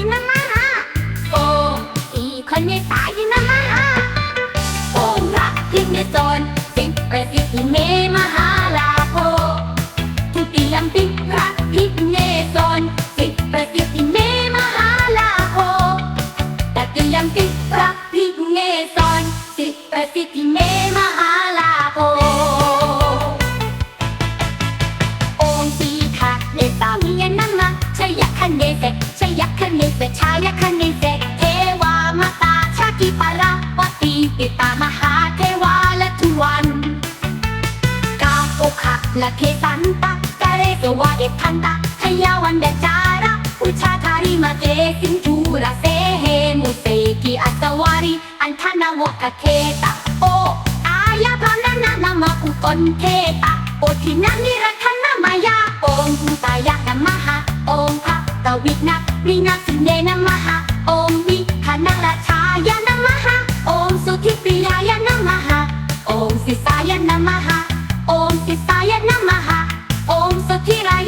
いなまあโอ้อีคนไม่ตายยินะมาโอ้รักที่ไม่สนสิ่งประสิทธิ์ที่เมมหาลาโพทุติยำพิกรักพิกเนสนสิ่งประสิทธิ์ที่เมมหาลาโพตัติยำพิกรักพิกเนสนสิ่งประสิทธิ์ที่เมมหาลาโพองค์ที่ขาดเนสามีนะมาใชัยากขันเดเซ เนเสกชายคันเนเสกเทวามาตาชาติปาราวตีปิตามหาเทวาและทุวันกาโอคะละเทสันตะกะเรสวะเอทันตะชยาวันเดจา วินักวินากสิเนนะมหาโอมวิหานักราชายานะมหาโอมสุทธิปริยายานะมหาโอมสิสายานะมหาโอมสิสายานะมหาโอมสุทธิราย